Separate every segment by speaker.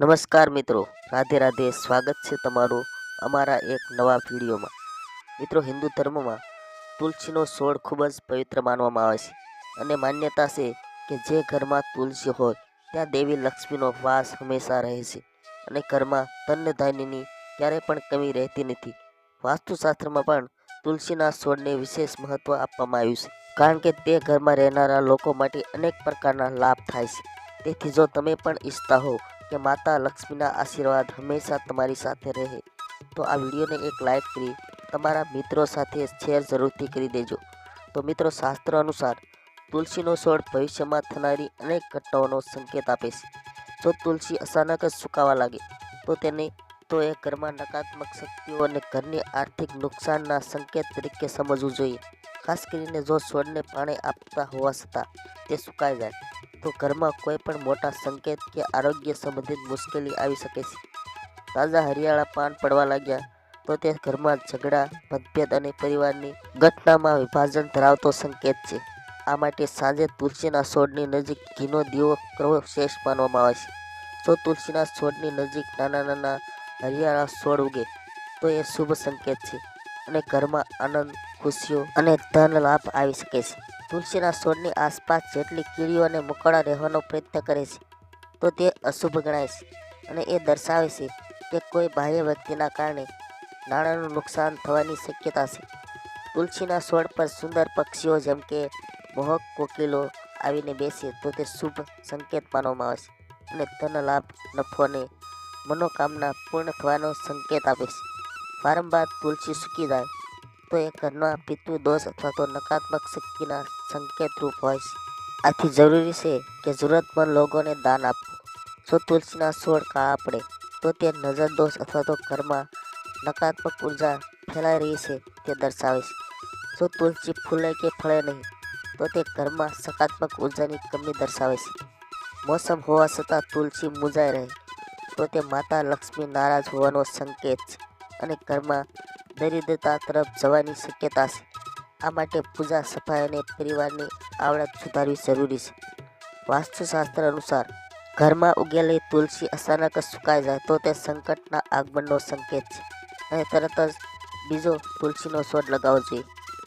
Speaker 1: નમસ્કાર મિત્રો. રાધે રાધે સ્વાગત છે તમારું અમારા એક નવા વિડીયોમાં. મિત્રો, હિન્દુ ધર્મમાં તુલસીનો છોડ ખૂબ જ પવિત્ર માનવામાં આવે છે અને માન્યતા છે કે જે ઘરમાં તુલસી હોય, ત્યાં દેવી લક્ષ્મીનો વાસ હંમેશા રહે છે અને ઘરમાં ધન્યધાન્યની ધાન્યની ક્યારેય પણ કમી રહેતી નથી. વાસ્તુશાસ્ત્રમાં પણ તુલસીના છોડને વિશેષ મહત્વ આપવામાં આવ્યું છે કારણ કે તે ઘરમાં રહેનારા લોકો માટે અનેક પ્રકારના લાભ થાય છે. તેથી જો તમે પણ ઈચ્છતા હો કે માતા લક્ષ્મીના આશીર્વાદ હંમેશા તમારી સાથે રહે. તો આ વિડીયોને એક લાઇક કરી તમારા મિત્રો સાથે શેર જરૂરથી કરી દેજો. તો મિત્રો, શાસ્ત્ર અનુસાર તુલસીનો છોડ ભવિષ્યમાં થનારી અનેક ઘટનાઓનો સંકેત આપે છે. જો તુલસી અચાનક જ સુકાવા લાગે, તો તેને એ ઘરમાં નકારાત્મક શક્તિઓ અને ઘરની આર્થિક નુકસાનના સંકેત તરીકે સમજવું જોઈએ. ખાસ કરીને જો છોડને પાણી આપતા હોવા છતાં તે સુકાઈ જાય, તો ઘરમાં કોઈ પણ મોટા સંકેત કે આરોગ્ય સંબંધિત મુશ્કેલી આવી શકે છે. તાજા હરિયાળા પાન પડવા લાગ્યા, તો તે ઘરમાં ઝઘડા મતભેદ અને પરિવારની ઘટનામાં વિભાજન ધરાવતો સંકેત છે. આ માટે સાંજે તુલસીના છોડની નજીક ઘીનો દીવો કરવો શ્રેષ્ઠ માનવામાં આવે છે. જો તુલસીના છોડની નજીક નાના નાના હરિયાળા છોડ ઉગે, તો એ શુભ સંકેત છે અને ઘરમાં આનંદ, ખુશીઓ અને ધન લાભ આવી શકે છે. તુલસીના છોડની આસપાસ જેટલી કીડીઓ અને મકોડા રહેવાનો પ્રયત્ન કરે છે, તો તે અશુભ ગણાય છે અને એ દર્શાવે છે કે કોઈ બાહ્ય વ્યક્તિના કારણે નાણાંનું નુકસાન થવાની શક્યતા છે. તુલસીના છોડ પર સુંદર પક્ષીઓ જેમ કે મોહક કોકિલો આવીને બેસે તો તે શુભ સંકેત માનવામાં આવે છે અને ધન લાભ, નફો અને મનોકામના પૂર્ણ થવાનો સંકેત આપે છે વારંવાર તુલસી સૂકી જાય, તો એ ઘરના પિતૃ દોષ અથવા તો નકારાત્મક શક્તિના સંકેતરૂપ હોય છે. આથી જરૂરી છે કે જરૂરતમંદ લોકોને દાન આપવું. જો તુલસીના છોડ કાળા પડે, તો તે નજર દોષ અથવા તો ઘરમાં નકારાત્મક ઊર્જા ફેલાઈ રહી છે તે દર્શાવે છે. જો તુલસી ફૂલે કે ફળે નહીં, તો તે ઘરમાં સકારાત્મક ઉર્જાની કમી દર્શાવે છે. મોસમ હોવા છતાં તુલસી મુંજાઈ રહે. તો તે માતા લક્ષ્મી નારાજ હોવાનો સંકેત છે અને ઘરમાં દરિદ્રતા તરફ જવાની શક્યતા છે. આ માટે પૂજા સફાઈ અને પરિવારની આવડત સુધારવી જરૂરી છે. વાસ્તુશાસ્ત્ર અનુસાર, ઘરમાં ઉગેલી તુલસી અચાનક સુકાઈ જાય તો તે સંકટના આગમનનો સંકેત છે. અને તરત જ બીજો તુલસીનો છોડ લગાવવો જોઈએ.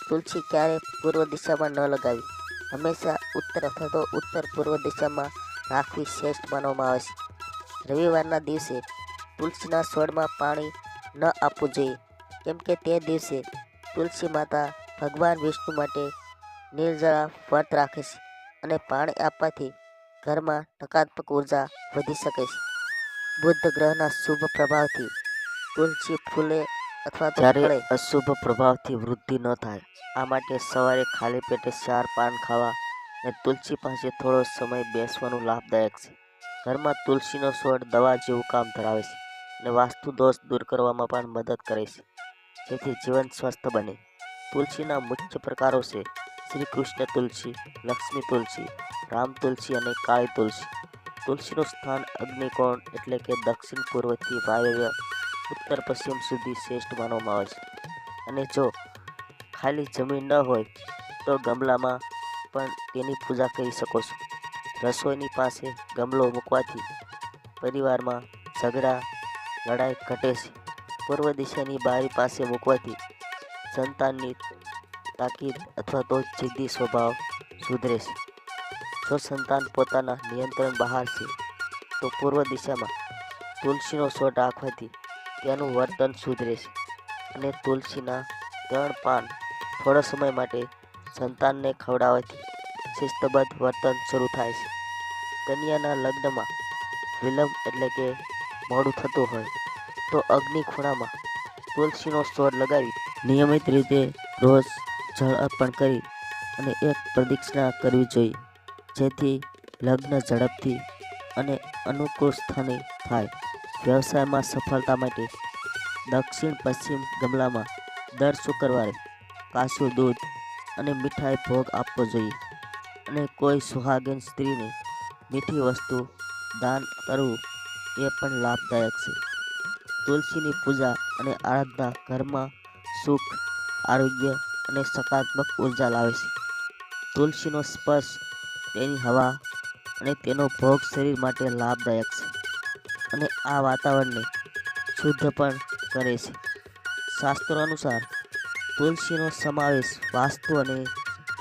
Speaker 1: તુલસી ક્યારે પૂર્વ દિશામાં ન લગાવી? હંમેશા ઉત્તર અથવા તો ઉત્તર પૂર્વ દિશામાં રાખવી શ્રેષ્ઠ માનવામાં આવે છે. રવિવારના દિવસે તુલસીના છોડમાં પાણી ન આપવું જોઈએ. કેમ કે તે દિવસે તુલસી માતા ભગવાન વિષ્ણુ માટે નિર્જળા વ્રત રાખે છે અને પાણી આપવાથી ઘરમાં નકારાત્મક ઊર્જા વધી શકે છે. બુદ્ધ ગ્રહના શુભ પ્રભાવથી તુલસી ફૂલે અથવા
Speaker 2: જ્યારે અશુભ પ્રભાવથી વૃદ્ધિ ન થાય આ માટે સવારે ખાલી પેટે ચાર પાન ખાવા અને તુલસી પાસે થોડો સમય બેસવાનું લાભદાયક છે. ઘરમાં તુલસીનો છોડ દવા જેવું કામ ધરાવે છે અને વાસ્તુ દોષ દૂર કરવામાં પણ મદદ કરે છે. જેથી જીવન સ્વસ્થ બને. તુલસીના મુખ્ય પ્રકારો છે શ્રી કૃષ્ણ તુલસી, લક્ષ્મી તુલસી, રામ તુલસી અને કાળી તુલસી. તુલસીનું સ્થાન અગ્નિકોણ એટલે કે દક્ષિણ પૂર્વથી વાયવ્ય, ઉત્તર પશ્ચિમ સુધી શ્રેષ્ઠ માનવામાં આવે છે. અને જો ખાલી જમીન ન હોય તો ગમલામાં પણ તેની પૂજા કરી શકો છો. રસોઈની પાસે ગમલો મૂકવાથી પરિવારમાં ઝઘડા, લડાઈ ઘટે છે. પૂર્વ દિશાની બારી પાસે મૂકવાથી સંતાનની તાકીદ અથવા તો જિદ્દી સ્વભાવ સુધરે છે. જો સંતાન પોતાના નિયંત્રણ બહાર છે, તો પૂર્વ દિશામાં તુલસીનો છોડ રાખવાથી તેનું વર્તન સુધરે છે અને તુલસીના ત્રણ પાન થોડા સમય માટે સંતાનને ખવડાવવાથી શિસ્તબદ્ધ વર્તન શરૂ થાય છે. કન્યાના લગ્નમાં વિલંબ એટલે કે મોડું થતું હોય, તો અગ્નિ ખૂણામાં તુલસીનો સ્વર લગાવી નિયમિત રીતે રોજ જળ અર્પણ કરી અને એક પ્રદક્ષિણા કરવી જોઈએ, જેથી લગ્ન ઝડપથી અને અનુકૂળ સ્થાને થાય. વ્યવસાયમાં સફળતા માટે દક્ષિણ પશ્ચિમ ગમલામાં દર શુક્રવારે કાચું દૂધ અને મીઠાઈ ભોગ આપવો જોઈએ. અને કોઈ સુહાગીન સ્ત્રીને મીઠી વસ્તુ, દાન કરવું એ પણ લાભદાયક છે. તુલસીની પૂજા અને આરાધના ઘરમાં સુખ, આરોગ્ય અને સકારાત્મક ઊર્જા લાવે છે. તુલસીનો સ્પર્શ તેની હવા અને તેનો ભોગ શરીર માટે લાભદાયક છે અને આ વાતાવરણને શુદ્ધ પણ કરે છે. શાસ્ત્રો અનુસાર તુલસીનો સમાવેશ વાસ્તુ અને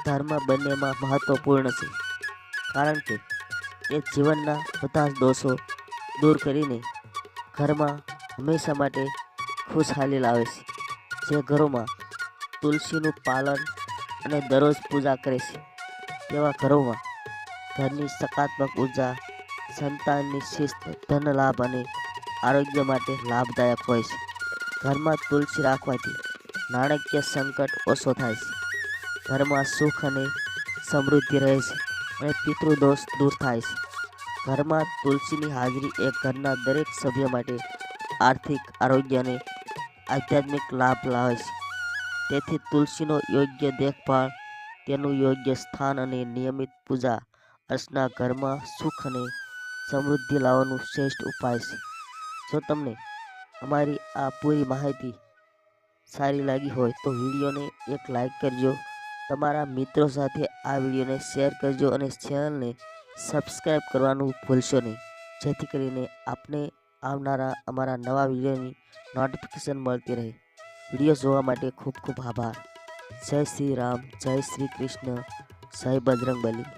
Speaker 2: ધર્મ બંનેમાં મહત્વપૂર્ણ છે. કારણ કે એ જીવનના બધા દોષો દૂર કરીને ઘરમાં હંમેશા માટે ખુશહાલી લાવે છે. જે ઘરોમાં તુલસીનું પાલન અને દરરોજ પૂજા કરે છે. તેવા ઘરોમાં ઘરની સકારાત્મક ઊર્જા, સંતાનની શિસ્ત, ધન લાભ અને આરોગ્ય માટે લાભદાયક હોય છે. ઘરમાં તુલસી રાખવાથી નાણાકીય સંકટ ઓછો થાય છે. ઘરમાં સુખ અને સમૃદ્ધિ રહે છે અને પિતૃદોષ દૂર થાય છે. ઘરમાં તુલસીની હાજરી એ ઘરના દરેક સભ્ય માટે આર્થિક, આરોગ્ય અને આધ્યાત્મિક લાભ લાવે છે. તેથી તુલસીનો યોગ્ય દેખભાળ, તેનું યોગ્ય સ્થાન અને નિયમિત પૂજા અર્ચના ઘરમાં સુખ અને સમૃદ્ધિ લાવવાનું શ્રેષ્ઠ ઉપાય છે. જો તમને અમારી આ પૂરી માહિતી સારી લાગી હોય તો વિડીયોને એક લાઈક કરજો. તમારા મિત્રો સાથે આ વિડીયોને શેર કરજો અને ચેનલને સબસ્ક્રાઈબ કરવાનું ભૂલશો નહીં. જેથી કરીને આપને આવનારા અમારા નવા વિડીયોની નોટિફિકેશન મળતી રહે. વીડિયો જોવા માટે ખૂબ ખૂબ આભાર. જય શ્રી રામ, જય શ્રી કૃષ્ણ. જય બજરંગ બલી